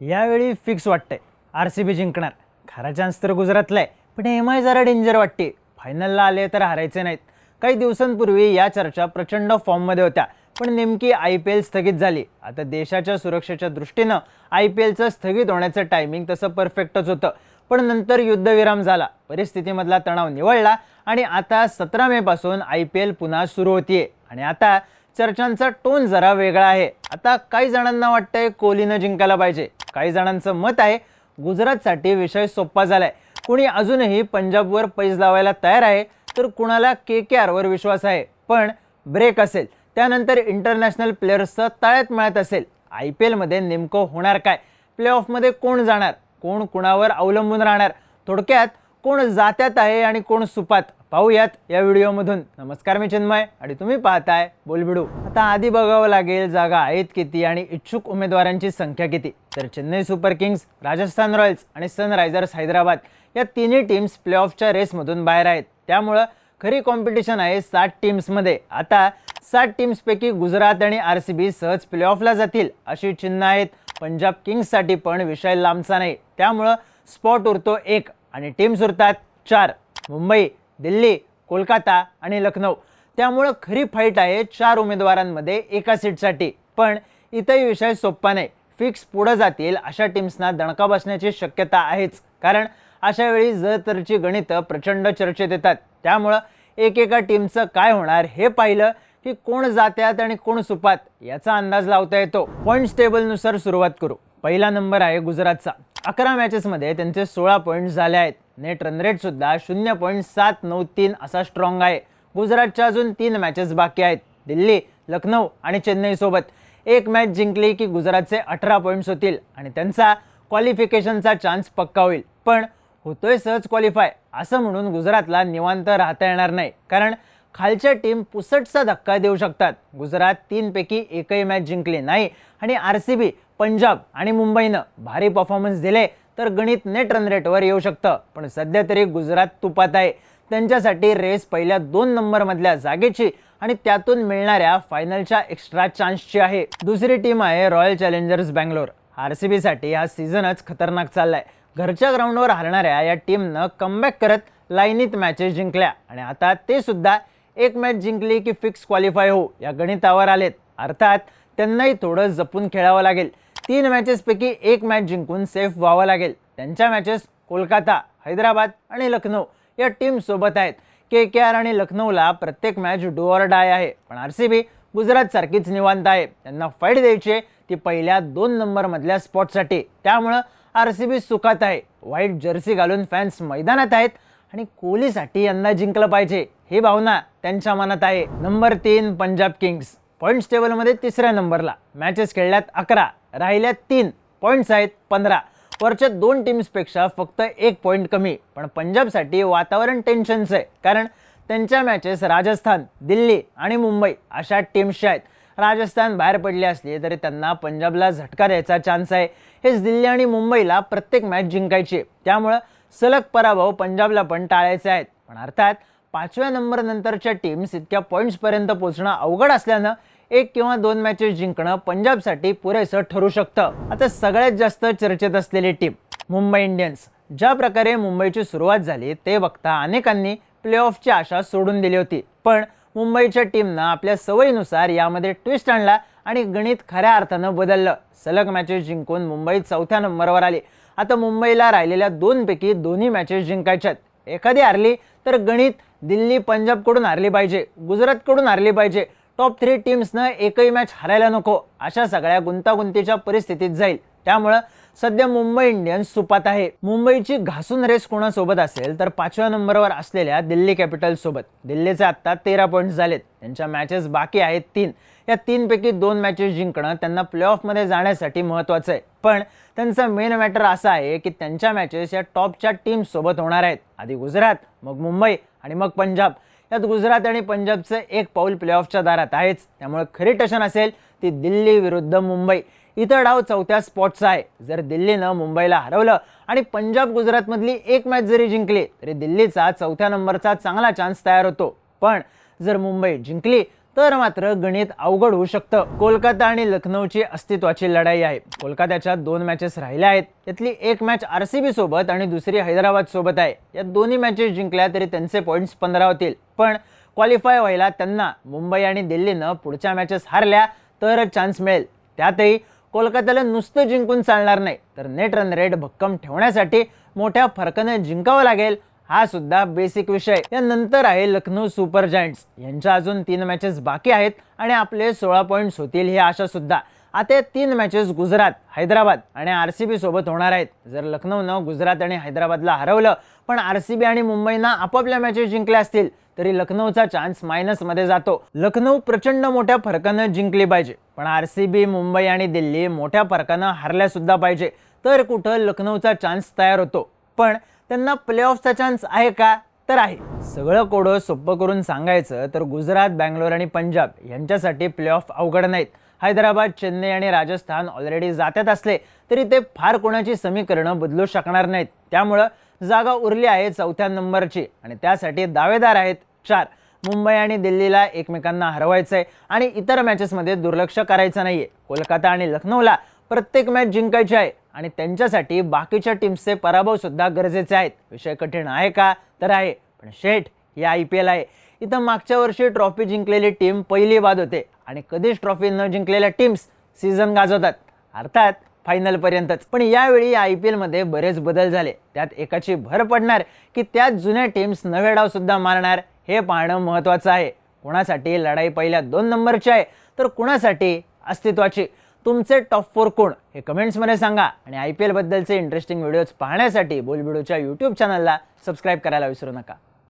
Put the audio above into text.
यावेळी फिक्स वाटतंय. R C B जिंकणार. खरा चान्स तर गुजरातला आहे पण एम आय जरा डेंजर वाटते. फायनलला आले तर हारायचे नाहीत. काही दिवसांपूर्वी या चर्चा प्रचंड फॉर्ममध्ये होत्या. पण नेमकी आय पी एल स्थगित झाली. आता देशाच्या सुरक्षेच्या दृष्टीनं आय पी एलचं स्थगित होण्याचं टायमिंग तसं परफेक्टच होतं. पण नंतर युद्धविराम झाला. परिस्थितीमधला तणाव निवळला आणि आता सतरा मेपासून आय पी एल पुन्हा सुरू होतीये. आणि आता चर्चांचा टोन जरा वेगळा आहे. आता काही जणांना वाटतंय कोहलीनं जिंकायला पाहिजे. काही जणांचं मत आहे गुजरातसाठी विषय सोपा झालाय. कुणी अजूनही पंजाबवर पैज लावायला तयार आहे तर कुणाला के के आरवर विश्वास आहे पण ब्रेक असेल. त्यानंतर इंटरनॅशनल प्लेयर्सचं तळ्यात मिळत असेल. आय पी एलमध्ये नेमकं होणार काय? प्लेऑफमध्ये कोण जाणार? कोण कुणावर अवलंबून राहणार? थोडक्यात कोण जात्यात आहे आणि कोण सुपात? पाहूयात या व्हिडिओमधून. नमस्कार मी चिन्मय आणि तुम्ही पाहताय बोलबिडू. आता आधी बघावं लागेल जागा आहेत किती आणि इच्छुक उमेदवारांची संख्या किती. तर Chennai Super Kings Rajasthan Royals आणि सनरायझर्स हैदराबाद या तिन्ही टीम्स प्लेऑफच्या रेसमधून बाहेर आहेत. त्यामुळं खरी कॉम्पिटिशन आहे सात टीम्समध्ये आता सात टीम्सपैकी गुजरात आणि आर सी बी सहज प्लेऑफला जातील अशी चिन्ह आहेत. पंजाब किंग्ससाठी पण विषय लांबचा नाही. त्यामुळं स्पॉट उरतो एक. आणि टीम्स उरतात चार मुंबई दिल्ली कोलकाता आणि लखनौ. त्यामुळं खरी फाईट आहे चार उमेदवारांमध्ये एका सीटसाठी. पण इथंही विषय सोप्पा नाही. फिक्स पुढं जातील अशा टीम्सना दणका बसण्याची शक्यता आहेच. कारण अशा वेळी जर तरची गणितं प्रचंड चर्चेत येतात. त्यामुळं एकेका टीमचं काय होणार हे पाहिलं की कोण जात्यात आणि कोण सुपात याचा अंदाज लावता येतो. पॉईंट्स टेबलनुसार सुरुवात करू. पहिला नंबर आहे गुजरातचा. अकरा मॅचेसमध्ये त्यांचे सोळा पॉईंट्स झाले आहेत. नेट रन शून्य पॉईंट सात नऊ तीन असा स्ट्रॉंग आहे. गुजरातच्या अजून तीन मॅचेस बाकी आहेत. दिल्ली लखनौ आणि चेन्नईसोबत एक मॅच जिंकली की गुजरातचे अठरा पॉईंट्स होतील आणि त्यांचा क्वालिफिकेशनचा चान्स पक्का होईल. पण होतोय सहज क्वालिफाय असं म्हणून गुजरातला निवांत राहता येणार नाही. कारण खालच्या टीम पुसटचा धक्का देऊ शकतात. गुजरात तीनपैकी एकही मॅच जिंकली नाही आणि आर सी बी पंजाब आणि मुंबईनं भारी परफॉर्मन्स दिले तर गणित नेट रन रेटवर येऊ शकतं. पण सध्या तरी गुजरात तुपात आहे. त्यांच्यासाठी रेस पहिल्या दोन नंबरमधल्या जागेची आणि त्यातून मिळणाऱ्या फायनलच्या एक्स्ट्रा चान्सची आहे. दुसरी टीम आहे Royal Challengers Bangalore R C बीसाठी हा सीझनच खतरनाक चाललाय. घरच्या ग्राउंडवर हरणाऱ्या या टीमनं कमबॅक करत लाईनीत मॅचेस जिंकल्या. आणि आता ते सुद्धा एक मॅच जिंकली की फिक्स क्वालिफाय हो या गणितावर आलेत. अर्थात त्यांनाही थोडं जपून खेळावं लागेल. तीन मॅचेसपैकी एक मॅच जिंकून सेफ व्हावं लागेल. त्यांच्या मॅचेस कोलकाता हैदराबाद आणि लखनौ या टीमसोबत आहेत. के के आर आणि लखनौला प्रत्येक मॅच डुअर डाय आहे. पण आर सी बी गुजरातसारखीच निवांत आहे. त्यांना फाईट द्यायची आहे ती पहिल्या दोन नंबरमधल्या स्पॉटसाठी त्यामुळं आर सी बी सुखात आहे. व्हाईट जर्सी घालून फॅन्स मैदानात आहेत आणि कोहलीसाठी यांना जिंकलं पाहिजे. ही भावना त्यांच्या मनात आहे. नंबर तीन पंजाब किंग्स. पॉईंट्स टेबलमध्ये तिसऱ्या नंबरला मॅचेस खेळल्यात अकरा. राहिल्या तीन पॉईंट्स आहेत पंधरा. वरच्या दोन टीम्सपेक्षा फक्त एक पॉईंट कमी. पण पंजाबसाठी वातावरण टेन्शनचं आहे. कारण त्यांच्या मॅचेस राजस्थान दिल्ली आणि मुंबई अशा टीम्सच्या आहेत. राजस्थान बाहेर पडली असली तरी त्यांना पंजाबला झटका द्यायचा चान्स आहे. हेच दिल्ली आणि मुंबईला प्रत्येक मॅच जिंकायची आहे. त्यामुळं सलग पराभव पंजाबला पण टाळायचे आहेत. पण अर्थात पाचव्या नंबर नंतरच्या टीम्स इतक्या पॉईंट्सपर्यंत पोहोचणं अवघड असल्यानं एक किंवा दोन मॅचेस जिंकणं पंजाबसाठी पुरेसं ठरू शकतं. आता सगळ्यात जास्त चर्चेत असलेली टीम मुंबई इंडियन्स. ज्या प्रकारे मुंबईची सुरुवात झाली ते बघता अनेकांनी प्लेऑफची आशा सोडून दिली होती. पण मुंबईच्या टीमनं आपल्या सवयीनुसार यामध्ये ट्विस्ट आणला आणि गणित खऱ्या अर्थानं बदललं. सलग मॅचेस जिंकून मुंबई चौथ्या नंबरवर आली. आता मुंबईला राहिलेल्या दोनपैकी दोन्ही मॅचेस जिंकायच्यात. एखादी हारली तर गणित दिल्ली पंजाबकडून हारली पाहिजे गुजरातकडून हारली पाहिजे. टॉप थ्री टीम्सनं एकही मॅच हरायला नको. अशा सगळ्या गुंतागुंतीच्या परिस्थितीत जाईल. त्यामुळं सध्या मुंबई इंडियन्स सुपात आहे. मुंबईची घासून रेस कोणासोबत असेल तर पाचव्या नंबरवर असलेल्या दिल्ली कॅपिटल्स सोबत. दिल्लीचे आत्ता तेरा पॉईंट्स झालेत. त्यांच्या मॅचेस बाकी आहेत तीन. या तीनपैकी दोन मॅचेस जिंकणं त्यांना प्लेऑफमध्ये जाण्यासाठी महत्त्वाचं आहे. पण त्यांचा मेन मॅटर असा आहे की त्यांच्या मॅचेस या टॉपच्या टीम्ससोबत होणार आहेत. आधी गुजरात मग मुंबई आणि मग पंजाब. यात गुजरात आणि पंजाबचं एक पाऊल प्लेऑफच्या दारात आहेच. त्यामुळे खरी टशन असेल ती दिल्ली विरुद्ध मुंबई. इथं डाव चौथ्या स्पॉटचा आहे. जर दिल्लीनं मुंबईला हरवलं आणि पंजाब गुजरातमधली एक मॅच जरी जिंकली तरी दिल्लीचा चौथ्या नंबरचा चांगला चान्स तयार होतो. पण जर मुंबई जिंकली तर मात्र गणित अवघड होऊ शकतं. कोलकाता आणि लखनौची अस्तित्वाची लढाई आहे. कोलकात्याच्या दोन मॅचेस राहिल्या आहेत. त्यातली एक मॅच आर सी बी सोबत आणि दुसरी हैदराबाद सोबत आहे. या दोन्ही मॅचेस जिंकल्या तरी त्यांचे पॉईंट्स पंधरा होतील. पण क्वालिफाय व्हायला त्यांना मुंबई आणि दिल्लीनं पुढच्या मॅचेस हारल्या तर चान्स मिळेल. त्यातही कोलकात्याला नुसतं जिंकून चालणार नाही. तर नेट रन रेट भक्कम ठेवण्यासाठी मोठ्या फरकानं जिंकावं लागेल. हा सुद्धा बेसिक विषय. यानंतर आहे लखनौ सुपर जायंट्स यांच्या अजून तीन मॅचेस बाकी आहेत आणि आपले सोळा पॉईंट्स होतील ही आशा सुद्धा. आता या तीन मॅचेस गुजरात हैदराबाद आणि आर सी बी सोबत होणार आहेत. जर लखनौनं गुजरात आणि हैदराबादला हरवलं पण आर सी बी आणि मुंबईनं आपापल्या मॅचेस जिंकल्या असतील तरी लखनौचा चान्स मायनसमध्ये जातो. लखनौ प्रचंड मोठ्या फरकानं जिंकली पाहिजे पण आर सी बी मुंबई आणि दिल्ली मोठ्या फरकानं हरल्या सुद्धा पाहिजे. तर कुठं लखनौचा चान्स तयार होतो? पण त्यांना प्लेऑफचा चान्स आहे का? तर आहे. सगळं कोडं सोपं करून सांगायचं तर गुजरात बँगलोर आणि पंजाब यांच्यासाठी प्लेऑफ अवघड नाहीत. हैदराबाद चेन्नई आणि राजस्थान ऑलरेडी जात्यात असले तरी ते फार कोणाची समीकरणं बदलू शकणार नाहीत. त्यामुळं जागा उरली आहे चौथ्या नंबरची आणि त्यासाठी दावेदार आहेत चार. मुंबई आणि दिल्लीला एकमेकांना हरवायचं आहे आणि इतर मॅचेसमध्ये दुर्लक्ष करायचं नाही आहे कोलकाता आणि लखनौला प्रत्येक मॅच जिंकायची आहे. आणि त्यांच्यासाठी बाकीच्या टीम्सचे पराभवसुद्धा गरजेचे आहेत. विषय कठीण आहे का? तर आहे. पण शेठ हे आय पी एल आहे. इथं मागच्या वर्षी ट्रॉफी जिंकलेली टीम पहिली बाद होते. आणि कधीच ट्रॉफी न जिंकलेल्या टीम्स सीझन गाजवतात. अर्थात फायनलपर्यंतच पण यावेळी आय पी एलमध्ये बरेच बदल झाले. त्यात एकाची भर पडणार की त्यात जुन्या टीम्स नवे डावसुद्धा मारणार हे पाहणं महत्त्वाचं आहे. कुणासाठी लढाई पहिल्या दोन नंबरची आहे तर कुणासाठी अस्तित्वाची? तुमचे टॉप फोर कोण? हे कमेंट्समध्ये सांगा. आणि आय पी एलबद्दलचे इंटरेस्टिंग व्हिडिओज पाहण्यासाठी बोलबिडूच्या यूट्यूब चॅनलला सबस्क्राईब करायला विसरू नका.